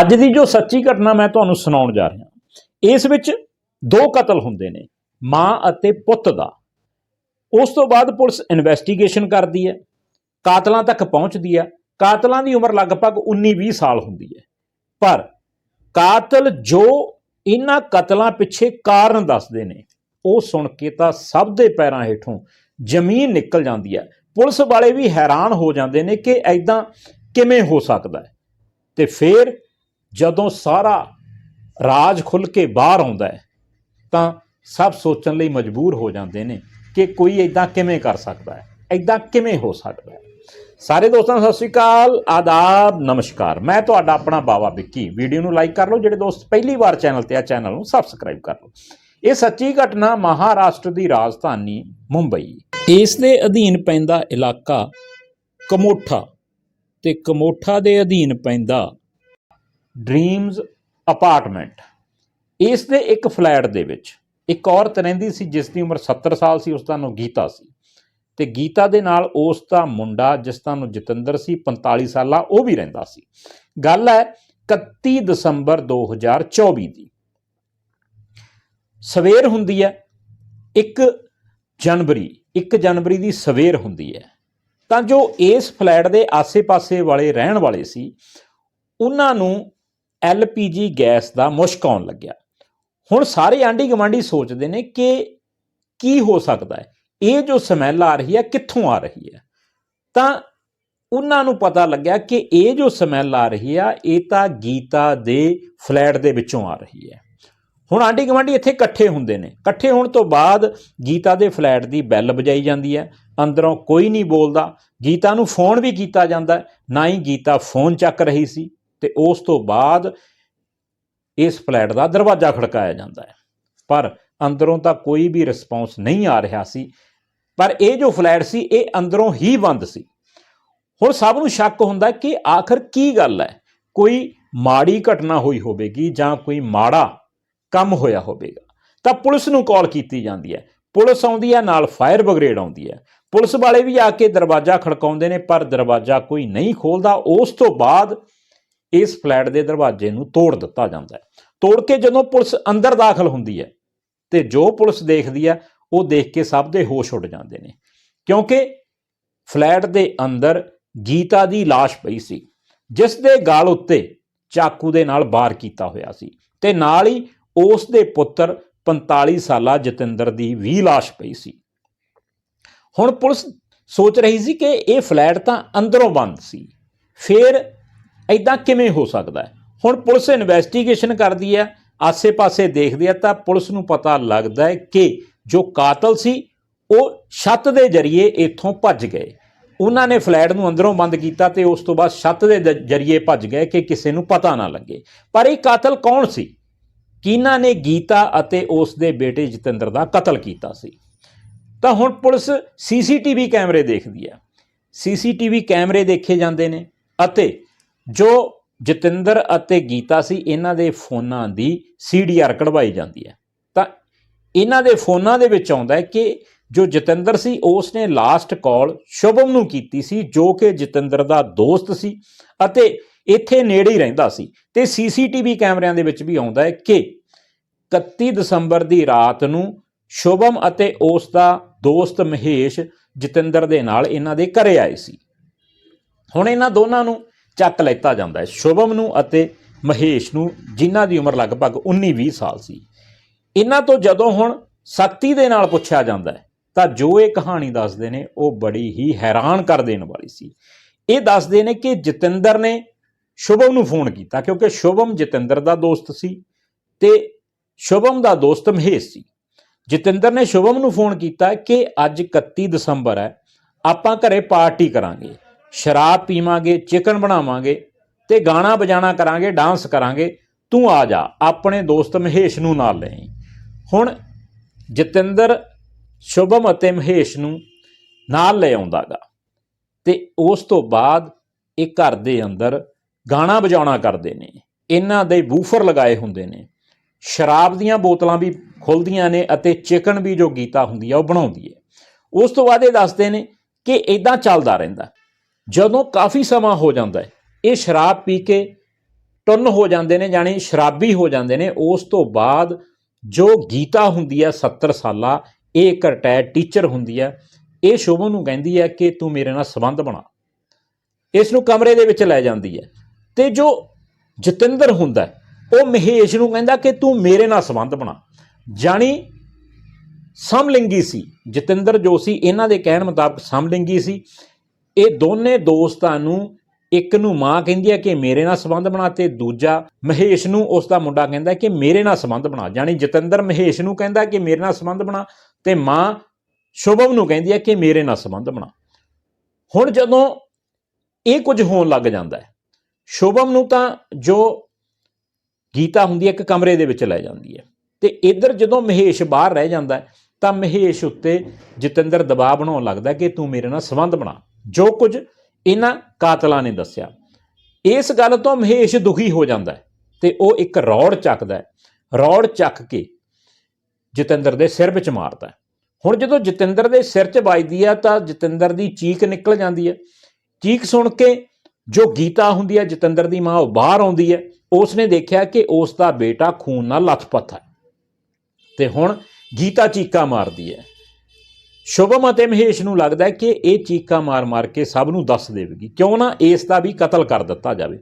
ਅੱਜ ਦੀ ਜੋ ਸੱਚੀ ਘਟਨਾ ਮੈਂ ਤੁਹਾਨੂੰ ਸੁਣਾਉਣ ਜਾ ਰਿਹਾ ਇਸ ਵਿੱਚ ਦੋ ਕਤਲ ਹੁੰਦੇ ਨੇ, ਮਾਂ ਅਤੇ ਪੁੱਤ ਦਾ। ਉਸ ਤੋਂ ਬਾਅਦ ਪੁਲਿਸ ਇਨਵੈਸਟੀਗੇਸ਼ਨ ਕਰਦੀ ਹੈ, ਕਾਤਲਾਂ ਤੱਕ ਪਹੁੰਚਦੀ ਹੈ। ਕਾਤਲਾਂ ਦੀ ਉਮਰ ਲਗਭਗ 19-20 ਸਾਲ ਹੁੰਦੀ ਹੈ। ਪਰ ਕਾਤਲ ਜੋ ਇਹਨਾਂ ਕਤਲਾਂ ਪਿੱਛੇ ਕਾਰਨ ਦੱਸਦੇ ਨੇ, ਉਹ ਸੁਣ ਕੇ ਤਾਂ ਸਭ ਦੇ ਪੈਰਾਂ ਹੇਠੋਂ ਜ਼ਮੀਨ ਨਿਕਲ ਜਾਂਦੀ ਹੈ। ਪੁਲਿਸ ਵਾਲੇ ਵੀ ਹੈਰਾਨ ਹੋ ਜਾਂਦੇ ਨੇ ਕਿ ਐਦਾਂ ਕਿਵੇਂ ਹੋ ਸਕਦਾ ਹੈ। ਤੇ ਫਿਰ ਜਦੋਂ ਸਾਰਾ ਰਾਜ ਖੁੱਲ ਕੇ ਬਾਹਰ ਆਉਂਦਾ ਹੈ, ਤਾਂ ਸਭ ਸੋਚਣ ਲਈ ਮਜਬੂਰ ਹੋ ਜਾਂਦੇ ਨੇ ਕਿ ਕੋਈ ਇਦਾਂ ਕਿਵੇਂ ਕਰ ਸਕਦਾ ਹੈ ਇਦਾਂ ਕਿਵੇਂ ਹੋ ਸਕਦਾ ਹੈ। ਸਾਰੇ ਦੋਸਤਾਂ ਨੂੰ ਸਤਿ ਸ਼੍ਰੀ ਅਕਾਲ, ਆਦਾਬ, ਨਮਸਕਾਰ। ਮੈਂ ਤੁਹਾਡਾ ਆਪਣਾ ਬਾਵਾ ਵਿੱਕੀ। ਵੀਡੀਓ ਨੂੰ ਲਾਈਕ ਕਰ ਲਓ, ਜਿਹੜੇ ਦੋਸਤ ਪਹਿਲੀ ਵਾਰ ਚੈਨਲ ਤੇ ਆ, ਚੈਨਲ ਨੂੰ ਸਬਸਕ੍ਰਾਈਬ ਕਰ ਲਓ। ਇਹ ਸੱਚੀ ਘਟਨਾ ਮਹਾਰਾਸ਼ਟਰ ਦੀ ਰਾਜਧਾਨੀ, ਮੁੰਬਈ। ਇਸ ਦੇ ਅਧੀਨ ਪੈਂਦਾ ਇਲਾਕਾ ਕਮੋਠਾ ਤੇ ਕਮੋਠਾ ਦੇ ਅਧੀਨ ਪੈਂਦਾ ਡ੍ਰੀਮਜ਼ ਅਪਾਰਟਮੈਂਟ ਇਸ ਦੇ ਇੱਕ ਫਲੈਟ ਦੇ ਵਿੱਚ ਇੱਕ ਔਰਤ ਰਹਿੰਦੀ ਸੀ ਜਿਸ ਦੀ ਉਮਰ 70 ਸਾਲ ਸੀ ਉਸ ਦਾ ਨਾਮ ਗੀਤਾ ਸੀ। ਤੇ ਗੀਤਾ ਦੇ ਨਾਲ ਉਸ ਦਾ ਮੁੰਡਾ ਜਿਸ ਦਾ ਨਾਮ ਜਤਿੰਦਰ ਸੀ 45 ਸਾਲਾ, ਉਹ ਵੀ ਰਹਿੰਦਾ ਸੀ। ਗੱਲ ਹੈ 31 ਦਸੰਬਰ 2024 ਦੀ। ਸਵੇਰ ਹੁੰਦੀ ਹੈ 1 ਜਨਵਰੀ 1 ਜਨਵਰੀ ਦੀ ਸਵੇਰ ਹੁੰਦੀ ਹੈ। ਤਾਂ ਜੋ ਇਸ ਫਲੈਟ ਦੇ ਆਸੇ-ਪਾਸੇ ਵਾਲੇ ਰਹਿਣ ਵਾਲੇ ਸੀ, ਉਹਨਾਂ ਨੂੰ ਐਲਪੀਜੀ ਗੈਸ ਦਾ ਮੁਸ਼ਕ ਆਉਣ ਲੱਗਿਆ। ਹੁਣ ਸਾਰੇ ਆਂਢੀ ਗਵਾਂਢੀ ਸੋਚਦੇ ਨੇ ਕਿ ਕੀ ਹੋ ਸਕਦਾ ਹੈ? ਇਹ ਜੋ ਸਮੈਲ ਆ ਰਹੀ ਹੈ, ਕਿੱਥੋਂ ਆ ਰਹੀ ਹੈ? ਤਾਂ ਉਹਨਾਂ ਨੂੰ ਪਤਾ ਲੱਗਿਆ ਕਿ ਇਹ ਜੋ ਸਮੈਲ ਆ ਰਹੀ ਆ, ਇਹ ਤਾਂ ਗੀਤਾ ਦੇ ਫਲੈਟ ਦੇ ਵਿੱਚੋਂ ਆ ਰਹੀ ਹੈ। ਹੁਣ ਆਂਢੀ ਗਵਾਂਢੀ ਇੱਥੇ ਇਕੱਠੇ ਹੁੰਦੇ ਨੇ। ਇਕੱਠੇ ਹੋਣ ਤੋਂ ਬਾਅਦ ਗੀਤਾ ਦੇ ਫਲੈਟ ਦੀ ਬੈਲ ਵਜਾਈ ਜਾਂਦੀ ਹੈ। ਅੰਦਰੋਂ ਕੋਈ ਨਹੀਂ ਬੋਲਦਾ। ਗੀਤਾ ਨੂੰ ਫੋਨ ਵੀ ਕੀਤਾ ਜਾਂਦਾ। ਨਾ ਹੀ ਗੀਤਾ ਫੋਨ ਚੱਕ ਰਹੀ ਸੀ। ਤੇ ਉਸ ਤੋਂ ਬਾਅਦ ਇਸ ਫਲੈਟ ਦਾ ਦਰਵਾਜ਼ਾ ਖੜਕਾਇਆ ਜਾਂਦਾ ਹੈ। ਪਰ ਅੰਦਰੋਂ ਤਾਂ ਕੋਈ ਵੀ ਰਿਸਪੌਂਸ ਨਹੀਂ ਆ ਰਿਹਾ ਸੀ। ਪਰ ਇਹ ਜੋ ਫਲੈਟ ਸੀ, ਇਹ ਅੰਦਰੋਂ ਹੀ ਬੰਦ ਸੀ। ਹੁਣ ਸਭ ਨੂੰ ਸ਼ੱਕ ਹੁੰਦਾ ਕਿ ਆਖਰ ਕੀ ਗੱਲ ਹੈ? ਕੋਈ ਮਾੜੀ ਘਟਨਾ ਹੋਈ ਹੋਵੇਗੀ ਜਾਂ ਕੋਈ ਮਾੜਾ ਕੰਮ ਹੋਇਆ ਹੋਵੇਗਾ। ਤਾਂ ਪੁਲਿਸ ਨੂੰ ਕਾਲ ਕੀਤੀ ਜਾਂਦੀ ਹੈ। ਪੁਲਿਸ ਆਉਂਦੀ ਹੈ, ਨਾਲ ਫਾਇਰ ਬ੍ਰਿਗੇਡ ਆਉਂਦੀ ਹੈ। ਪੁਲਿਸ ਵਾਲੇ ਵੀ ਆ ਕੇ ਦਰਵਾਜ਼ਾ ਖੜਕਾਉਂਦੇ ਨੇ, ਪਰ ਦਰਵਾਜ਼ਾ ਕੋਈ ਨਹੀਂ ਖੋਲਦਾ। ਉਸ ਤੋਂ ਬਾਅਦ ਇਸ ਫਲੈਟ ਦੇ ਦਰਵਾਜ਼ੇ ਨੂੰ ਤੋੜ ਦਿੱਤਾ ਜਾਂਦਾ ਹੈ ਤੋੜ ਕੇ ਜਦੋਂ ਪੁਲਿਸ ਅੰਦਰ ਦਾਖਲ ਹੁੰਦੀ ਹੈ ਤੇ ਜੋ ਪੁਲਿਸ ਦੇਖਦੀ ਹੈ ਉਹ ਦੇਖ ਕੇ ਸਭ ਦੇ ਹੋਸ਼ ਉੱਡ ਜਾਂਦੇ ਨੇ ਕਿਉਂਕਿ ਫਲੈਟ ਦੇ ਅੰਦਰ ਗੀਤਾ ਦੀ লাশ ਪਈ ਸੀ ਜਿਸ ਦੇ ਗਾਲ ਉੱਤੇ ਚਾਕੂ ਦੇ ਨਾਲ ਵਾਰ ਕੀਤਾ ਹੋਇਆ ਸੀ ਤੇ ਨਾਲ ਹੀ ਉਸ ਦੇ ਪੁੱਤਰ 45 ਸਾਲਾ ਜਤਿੰਦਰ ਦੀ ਵੀ লাশ ਪਈ ਸੀ ਹੁਣ ਪੁਲਿਸ ਸੋਚ ਰਹੀ ਸੀ ਕਿ ਇਹ ਫਲੈਟ ਤਾਂ ਅੰਦਰੋਂ ਬੰਦ ਸੀ ਫਿਰ ਐਦਾਂ ਕਿਵੇਂ ਹੋ ਸਕਦਾ ਹੈ? ਹੁਣ ਪੁਲਿਸ ਇਨਵੈਸਟੀਗੇਸ਼ਨ ਕਰਦੀ ਹੈ, ਆਸੇ-ਪਾਸੇ ਦੇਖਦੀ ਹੈ ਤਾਂ ਪੁਲਿਸ ਨੂੰ ਪਤਾ ਲੱਗਦਾ ਹੈ ਕਿ ਜੋ ਕਾਤਲ ਸੀ, ਉਹ ਛੱਤ ਦੇ ਜ਼ਰੀਏ ਇੱਥੋਂ ਭੱਜ ਗਏ। ਉਹਨਾਂ ਨੇ ਫਲੈਟ ਨੂੰ ਅੰਦਰੋਂ ਬੰਦ ਕੀਤਾ ਤੇ ਉਸ ਤੋਂ ਬਾਅਦ ਛੱਤ ਦੇ ਦ- ਜ਼ਰੀਏ ਭੱਜ ਗਏ ਕਿ ਕਿਸੇ ਨੂੰ ਪਤਾ ਨਾ ਲੱਗੇ। ਪਰ ਇਹ ਕਾਤਲ ਕੌਣ ਸੀ? ਕਿਹਨਾਂ ਨੇ ਗੀਤਾ ਅਤੇ ਉਸ ਦੇ ਬੇਟੇ ਜਤਿੰਦਰ ਦਾ ਕਤਲ ਕੀਤਾ ਸੀ? ਤਾਂ ਹੁਣ ਪੁਲਿਸ ਸੀਸੀਟੀਵੀ ਕੈਮਰੇ ਦੇਖਦੀ ਹੈ। ਸੀਸੀਟੀਵੀ ਕੈਮਰੇ ਦੇਖੇ ਜਾਂਦੇ ਨੇ ਅਤੇ ਜੋ ਜਤਿੰਦਰ ਅਤੇ ਗੀਤਾ ਸੀ, ਇਹਨਾਂ ਦੇ ਫੋਨਾਂ ਦੀ ਸੀਡੀਆਰ ਕਢਵਾਈ ਜਾਂਦੀ ਹੈ। ਤਾਂ ਇਹਨਾਂ ਦੇ ਫੋਨਾਂ ਦੇ ਵਿੱਚ ਆਉਂਦਾ ਹੈ ਕਿ ਜੋ ਜਤਿੰਦਰ ਸੀ ਉਸ ਨੇ ਲਾਸਟ ਕਾਲ ਸ਼ੁਭਮ ਨੂੰ ਕੀਤੀ ਸੀ, ਜੋ ਕਿ ਜਤਿੰਦਰ ਦਾ ਦੋਸਤ ਸੀ ਅਤੇ ਇੱਥੇ ਨੇੜੇ ਹੀ ਰਹਿੰਦਾ ਸੀ। ਤੇ ਸੀਸੀਟੀਵੀ ਕੈਮਰਿਆਂ ਦੇ ਵਿੱਚ ਵੀ ਆਉਂਦਾ ਹੈ ਕਿ 31 ਦਸੰਬਰ ਦੀ ਰਾਤ ਨੂੰ ਸ਼ੁਭਮ ਅਤੇ ਉਸ ਦਾ ਦੋਸਤ ਮਹੇਸ਼ ਜਤਿੰਦਰ ਦੇ ਨਾਲ ਇਹਨਾਂ ਦੇ ਘਰੇ ਆਏ ਸੀ। ਹੁਣ ਇਹਨਾਂ ਦੋਨਾਂ ਨੂੰ ਚੱਕ ਲੈਤਾ ਜਾਂਦਾ ਹੈ। ਸ਼ੁਭਮ ਨੂੰ ਅਤੇ ਮਹੇਸ਼ ਨੂੰ, ਜਿਨ੍ਹਾਂ ਦੀ ਉਮਰ ਲਗਭਗ 19-20 ਸਾਲ ਸੀ। ਇਹਨਾਂ ਤੋਂ ਜਦੋਂ ਹੁਣ ਸਖਤੀ ਦੇ ਨਾਲ ਪੁੱਛਿਆ ਜਾਂਦਾ ਹੈ, ਤਾਂ ਜੋ ਇਹ ਕਹਾਣੀ ਦੱਸਦੇ ਨੇ, ਉਹ ਬੜੀ ਹੀ ਹੈਰਾਨ ਕਰ ਦੇਣ ਵਾਲੀ ਸੀ। ਇਹ ਦੱਸਦੇ ਨੇ ਕਿ ਜਤਿੰਦਰ ਨੇ ਸ਼ੁਭਮ ਨੂੰ ਫੋਨ ਕੀਤਾ, ਕਿਉਂਕਿ ਸ਼ੁਭਮ ਜਤਿੰਦਰ ਦਾ ਦੋਸਤ ਸੀ ਤੇ ਸ਼ੁਭਮ ਦਾ ਦੋਸਤ ਮਹੇਸ਼ ਸੀ। ਜਤਿੰਦਰ ਨੇ ਸ਼ੁਭਮ ਨੂੰ ਫੋਨ ਕੀਤਾ ਕਿ ਅੱਜ 31 ਦਸੰਬਰ ਹੈ, ਆਪਾਂ ਘਰੇ ਪਾਰਟੀ ਕਰਾਂਗੇ। ਸ਼ਰਾਬ ਪੀਵਾਂਗੇ, ਚਿਕਨ ਬਣਾਵਾਂਗੇ ਤੇ ਗਾਣਾ ਵਜਾਣਾ ਕਰਾਂਗੇ, ਡਾਂਸ ਕਰਾਂਗੇ, ਤੂੰ ਆ ਜਾ, ਆਪਣੇ ਦੋਸਤ ਮਹੇਸ਼ ਨੂੰ ਨਾਲ ਲੈ ਹੁਣ ਜਤਿੰਦਰ ਸ਼ੁਭਮ ਅਤੇ ਮਹੇਸ਼ ਨੂੰ ਨਾਲ ਲੈ ਆਉਂਦਾਗਾ ਤੇ ਉਸ ਤੋਂ ਬਾਅਦ ਇਹ ਘਰ ਦੇ ਅੰਦਰ ਗਾਣਾ ਵਜਾਉਣਾ ਕਰਦੇ ਨੇ। ਇਹਨਾਂ ਦੇ ਬੂਫਰ ਲਗਾਏ ਹੁੰਦੇ ਨੇ। ਸ਼ਰਾਬ ਦੀਆਂ ਬੋਤਲਾਂ ਵੀ ਖੁੱਲਦੀਆਂ ਨੇ ਅਤੇ ਚਿਕਨ ਵੀ ਜੋ ਗੀਤਾ ਹੁੰਦੀ ਆ, ਉਹ ਬਣਾਉਂਦੀ ਹੈ ਉਸ ਤੋਂ ਬਾਅਦ ਇਹ ਦੱਸਦੇ ਨੇ ਕਿ ਇਦਾਂ ਚੱਲਦਾ ਰਹਿੰਦਾ। ਜਦੋਂ ਕਾਫੀ ਸਮਾਂ ਹੋ ਜਾਂਦਾ ਹੈ, ਇਹ ਸ਼ਰਾਬ ਪੀ ਕੇ ਟੁੰਨ ਹੋ ਜਾਂਦੇ ਨੇ ਜਾਣੀ ਸ਼ਰਾਬੀ ਹੋ ਜਾਂਦੇ ਨੇ, ਉਸ ਤੋਂ ਬਾਅਦ ਜੋ ਗੀਤਾ ਹੁੰਦੀ ਹੈ 70 ਸਾਲਾ, ਇਹ ਇੱਕ ਰਿਟਾਇਰ ਟੀਚਰ ਹੁੰਦੀ ਹੈ, ਇਹ ਸ਼ੋਭਨ ਨੂੰ ਕਹਿੰਦੀ ਹੈ ਕਿ ਤੂੰ ਮੇਰੇ ਨਾਲ ਸੰਬੰਧ ਬਣਾ। ਇਸ ਨੂੰ ਕਮਰੇ ਦੇ ਵਿੱਚ ਲੈ ਜਾਂਦੀ ਹੈ। ਤੇ ਜੋ ਜਤਿੰਦਰ ਹੁੰਦਾ ਉਹ ਮਹੇਸ਼ ਨੂੰ ਕਹਿੰਦਾ ਕਿ ਤੂੰ ਮੇਰੇ ਨਾਲ ਸੰਬੰਧ ਬਣਾ। ਜਾਣੀ ਸਮਲਿੰਗੀ ਸੀ, ਜਤਿੰਦਰ ਜੋ ਸੀ, ਇਹਨਾਂ ਦੇ ਕਹਿਣ ਮੁਤਾਬਕ ਸਮਲਿੰਗੀ ਸੀ। ਇਹ ਦੋਨੇ ਦੋਸਤਾਂ ਨੂੰ ਇੱਕ ਨੂੰ ਮਾਂ ਕਹਿੰਦੀ ਹੈ ਕਿ ਮੇਰੇ ਨਾਲ ਸੰਬੰਧ ਬਣਾ ਤੇ ਦੂਜਾ ਮਹੇਸ਼ ਨੂੰ ਉਸ ਦਾ ਮੁੰਡਾ ਕਹਿੰਦਾ ਕਿ ਮੇਰੇ ਨਾਲ ਸੰਬੰਧ ਬਣਾ। ਜਾਣੀ ਜਤਿੰਦਰ ਮਹੇਸ਼ ਨੂੰ ਕਹਿੰਦਾ ਕਿ ਮੇਰੇ ਨਾਲ ਸੰਬੰਧ ਬਣਾ ਤੇ ਮਾਂ ਸ਼ੁਭਮ ਨੂੰ ਕਹਿੰਦੀ ਹੈ ਕਿ ਮੇਰੇ ਨਾਲ ਸੰਬੰਧ ਬਣਾ। ਹੁਣ ਜਦੋਂ ਇਹ ਕੁਝ ਹੋਣ ਲੱਗ ਜਾਂਦਾ ਹੈ, ਸ਼ੁਭਮ ਨੂੰ ਤਾਂ ਜੋ ਗੀਤਾ ਹੁੰਦੀ ਹੈ ਇੱਕ ਕਮਰੇ ਦੇ ਵਿੱਚ ਲੈ ਜਾਂਦੀ ਹੈ ਤੇ ਇੱਧਰ ਜਦੋਂ ਮਹੇਸ਼ ਬਾਹਰ ਰਹਿ ਜਾਂਦਾ ਤਾਂ ਮਹੇਸ਼ ਉੱਤੇ ਜਤਿੰਦਰ ਦਬਾਅ ਬਣਾਉਣ ਲੱਗਦਾ ਕਿ ਤੂੰ ਮੇਰੇ ਨਾਲ ਸੰਬੰਧ ਬਣਾ। ਜੋ ਕੁਝ ਇਹਨਾਂ ਕਾਤਲਾਂ ਨੇ ਦੱਸਿਆ। ਇਸ ਗੱਲ ਤੋਂ ਮਹੇਸ਼ ਦੁਖੀ ਹੋ ਜਾਂਦਾ ਹੈ ਤੇ ਉਹ ਇੱਕ ਰੌੜ ਚੱਕਦਾ ਹੈ। ਰੌੜ ਚੱਕ ਕੇ ਜਤਿੰਦਰ ਦੇ ਸਿਰ ਵਿੱਚ ਮਾਰਦਾ ਹੁਣ ਜਦੋਂ ਜਤਿੰਦਰ ਦੇ ਸਿਰ 'ਚ ਵੱਜਦੀ ਆ ਤਾਂ ਜਤਿੰਦਰ ਦੀ ਚੀਕ ਨਿਕਲ ਜਾਂਦੀ ਹੈ। ਚੀਕ ਸੁਣ ਕੇ ਜੋ ਗੀਤਾ ਹੁੰਦੀ ਹੈ, ਜਤਿੰਦਰ ਦੀ ਮਾਂ ਉਹ ਬਾਹਰ ਆਉਂਦੀ ਹੈ। ਉਸ ਨੇ ਦੇਖਿਆ ਕਿ ਉਸ ਦਾ ਬੇਟਾ ਖੂਨ ਨਾਲ ਲੱਥਪੱਥ ਹੈ। ਤੇ ਹੁਣ ਗੀਤਾ ਚੀਕਾ ਮਾਰਦੀ ਹੈ। ਸ਼ੁਭਮ ਅਤੇ ਮਹੇਸ਼ ਨੂੰ ਲੱਗਦਾ ਹੈ ਕਿ ਇਹ ਚੀਕਾਂ ਮਾਰ-ਮਾਰ ਕੇ ਸਭ ਨੂੰ ਦੱਸ ਦੇਵੇਗੀ। ਕਿਉਂ ਨਾ ਇਸ ਦਾ ਵੀ ਕਤਲ ਕਰ ਦਿੱਤਾ ਜਾਵੇ।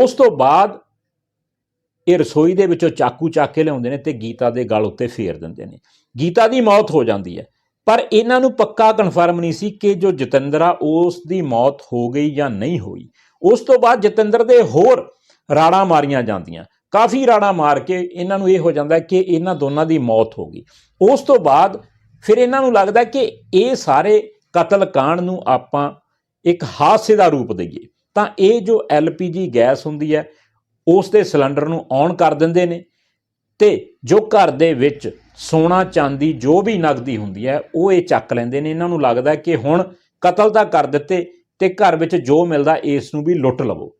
ਉਸ ਤੋਂ ਬਾਅਦ ਇਹ ਰਸੋਈ ਦੇ ਵਿੱਚੋਂ ਚਾਕੂ ਚੱਕ ਕੇ ਲਿਆਉਂਦੇ ਨੇ ਤੇ ਗੀਤਾ ਦੇ ਗਲ ਉੱਤੇ ਫੇਰ ਦਿੰਦੇ ਨੇ। ਗੀਤਾ ਦੀ ਮੌਤ ਹੋ ਜਾਂਦੀ ਹੈ। ਪਰ ਇਹਨਾਂ ਨੂੰ ਪੱਕਾ ਕਨਫਰਮ ਨਹੀਂ ਸੀ ਕਿ ਜੋ ਜਤਿੰਦਰਾ ਉਸ ਦੀ ਮੌਤ ਹੋ ਗਈ ਜਾਂ ਨਹੀਂ ਹੋਈ। ਉਸ ਤੋਂ ਬਾਅਦ ਜਤਿੰਦਰ ਦੇ ਹੋਰ ਰਾੜਾਂ ਮਾਰੀਆਂ ਜਾਂਦੀਆਂ। ਕਾਫੀ ਰਾੜਾਂ ਮਾਰ ਕੇ ਇਹਨਾਂ ਨੂੰ ਇਹ ਹੋ ਜਾਂਦਾ ਕਿ ਇਹਨਾਂ ਦੋਨਾਂ ਦੀ ਮੌਤ ਹੋ ਗਈ। ਉਸ ਤੋਂ ਬਾਅਦ ਫਿਰ ਇਹਨਾਂ ਨੂੰ ਲੱਗਦਾ ਕਿ ਇਹ ਸਾਰੇ ਕਤਲ ਕਾਂਡ ਨੂੰ ਆਪਾਂ ਇੱਕ ਹਾਦਸੇ ਦਾ ਰੂਪ ਦਈਏ। ਤਾਂ ਇਹ ਜੋ ਐਲਪੀਜੀ ਗੈਸ ਹੁੰਦੀ ਹੈ, ਉਸ ਦੇ ਸਿਲੰਡਰ ਨੂੰ ਔਨ ਕਰ ਦਿੰਦੇ ਨੇ ਤੇ ਜੋ ਘਰ ਦੇ ਵਿੱਚ ਸੋਨਾ, ਚਾਂਦੀ ਜੋ ਵੀ ਨਗਦੀ ਹੁੰਦੀ ਹੈ, ਉਹ ਇਹ ਚੱਕ ਲੈਂਦੇ ਨੇ। ਇਹਨਾਂ ਨੂੰ ਲੱਗਦਾ ਕਿ ਹੁਣ ਕਤਲ ਤਾਂ ਕਰ ਦਿੱਤੇ ਤੇ ਘਰ ਵਿੱਚ ਜੋ ਮਿਲਦਾ ਇਸ ਨੂੰ ਵੀ ਲੁੱਟ ਲਵੋ।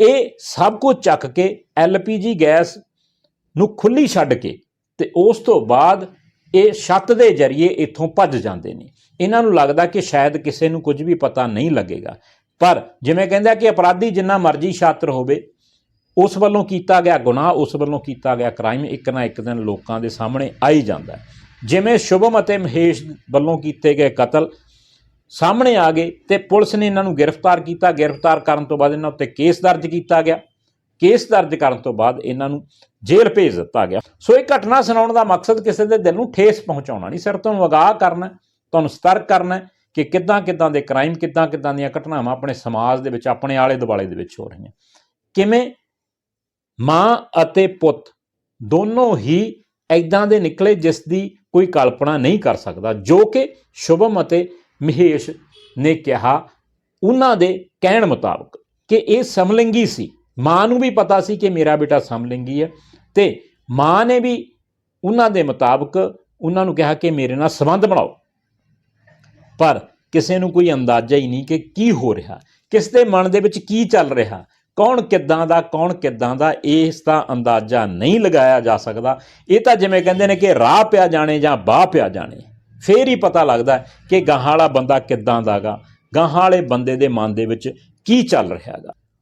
ਇਹ ਸਭ ਕੁਝ ਚੱਕ ਕੇ ਐਲਪੀਜੀ ਗੈਸ ਨੂੰ ਖੁੱਲੀ ਛੱਡ ਕੇ ਤੇ ਉਸ ਤੋਂ ਬਾਅਦ ਇਹ ਛੱਤ ਦੇ ਜ਼ਰੀਏ ਇੱਥੋਂ ਭੱਜ ਜਾਂਦੇ ਨੇ। ਇਹਨਾਂ ਨੂੰ ਲੱਗਦਾ ਕਿ ਸ਼ਾਇਦ ਕਿਸੇ ਨੂੰ ਕੁਝ ਵੀ ਪਤਾ ਨਹੀਂ ਲੱਗੇਗਾ। ਪਰ ਜਿਵੇਂ ਕਹਿੰਦਾ ਕਿ ਅਪਰਾਧੀ ਜਿੰਨਾ ਮਰਜ਼ੀ ਛਾਤਰ ਹੋਵੇ, ਉਸ ਵੱਲੋਂ ਕੀਤਾ ਗਿਆ ਗੁਨਾਹ, ਉਸ ਵੱਲੋਂ ਕੀਤਾ ਗਿਆ ਕ੍ਰਾਈਮ ਇੱਕ ਨਾ ਇੱਕ ਦਿਨ ਲੋਕਾਂ ਦੇ ਸਾਹਮਣੇ ਆ ਹੀ। ਜਾਂਦਾ ਜਿਵੇਂ ਸ਼ੁਭਮ ਅਤੇ ਮਹੇਸ਼ ਵੱਲੋਂ ਕੀਤੇ ਗਏ ਕਤਲ ਸਾਹਮਣੇ ਆ ਗਏ ਤੇ ਪੁਲਿਸ ਨੇ ਇਹਨਾਂ ਨੂੰ ਗ੍ਰਿਫਤਾਰ ਕੀਤਾ। ਗ੍ਰਿਫਤਾਰ ਕਰਨ ਤੋਂ ਬਾਅਦ ਇਹਨਾਂ ਉੱਤੇ ਕੇਸ ਦਰਜ ਕੀਤਾ ਗਿਆ। ਕੇਸ ਦਰਜ ਕਰਨ ਤੋਂ ਬਾਅਦ ਇਹਨਾਂ ਨੂੰ ਜੇਲ੍ਹ ਭੇਜ ਦਿੱਤਾ ਗਿਆ। ਸੋ ਇਹ ਘਟਨਾ ਸੁਣਾਉਣ ਦਾ ਮਕਸਦ ਕਿਸੇ ਦੇ ਦਿਲ ਨੂੰ ਠੇਸ ਪਹੁੰਚਾਉਣਾ ਨਹੀਂ, ਸਿਰ ਤੁਹਾਨੂੰ ਅਗਾਹ ਕਰਨਾ, ਤੁਹਾਨੂੰ ਸਤਰਕ ਕਰਨਾ ਕਿ ਕਿੱਦਾਂ ਕਿੱਦਾਂ ਦੇ ਕ੍ਰਾਈਮ ਕਿੱਦਾਂ ਕਿੱਦਾਂ ਦੀਆਂ ਘਟਨਾਵਾਂ ਆਪਣੇ ਸਮਾਜ ਦੇ ਵਿੱਚ, ਆਪਣੇ ਆਲੇ ਦੁਆਲੇ ਦੇ ਵਿੱਚ ਹੋ ਰਹੀਆਂ। ਕਿਵੇਂ ਮਾਂ ਅਤੇ ਪੁੱਤ ਦੋਨੋਂ ਹੀ ਐਦਾਂ ਦੇ ਨਿਕਲੇ ਜਿਸ ਦੀ ਕੋਈ ਕਲਪਨਾ ਨਹੀਂ ਕਰ ਸਕਦਾ, ਜੋ ਕਿ ਸ਼ੁਭਮ ਅਤੇ ਮਹੇਸ਼ ਨੇ ਕਿਹਾ, ਉਹਨਾਂ ਦੇ ਕਹਿਣ ਮੁਤਾਬਕ ਕਿ ਇਹ ਸਮਲਿੰਗੀ ਸੀ। ਮਾਂ ਨੂੰ ਵੀ ਪਤਾ ਸੀ ਕਿ ਮੇਰਾ ਬੇਟਾ ਸਮਲਿੰਗੀ ਹੈ ਤੇ ਮਾਂ ਨੇ ਵੀ ਉਹਨਾਂ ਦੇ ਮੁਤਾਬਕ ਉਹਨਾਂ ਨੂੰ ਕਿਹਾ ਕਿ ਮੇਰੇ ਨਾਲ ਸੰਬੰਧ ਬਣਾਓ। ਪਰ ਕਿਸੇ ਨੂੰ ਕੋਈ ਅੰਦਾਜ਼ਾ ਹੀ ਨਹੀਂ ਕਿ ਕੀ ਹੋ ਰਿਹਾ ਕਿਸ ਦੇ ਮਨ ਦੇ ਵਿੱਚ ਕੀ ਚੱਲ ਰਿਹਾ, ਕੌਣ ਕਿੱਦਾਂ ਦਾ, ਕੌਣ ਕਿੱਦਾਂ ਦਾ, ਇਸ ਦਾ ਅੰਦਾਜ਼ਾ ਨਹੀਂ ਲਗਾਇਆ ਜਾ ਸਕਦਾ। ਇਹ ਤਾਂ ਜਿਵੇਂ ਕਹਿੰਦੇ ਨੇ ਕਿ ਰਾਹ ਪਿਆ ਜਾਣੇ ਜਾਂ ਬਾਹ ਪਿਆ ਜਾਣੇ, ਫੇਰ ਹੀ ਪਤਾ ਲੱਗਦਾ ਕਿ ਗਾਹਾਂ ਵਾਲਾ ਬੰਦਾ ਕਿੱਦਾਂ ਦਾਗਾ ਗਾਹਾਂ ਵਾਲੇ ਬੰਦੇ ਦੇ ਮਨ ਦੇ ਵਿੱਚ ਕੀ ਚੱਲ ਰਿਹਾ ਹੈਗਾ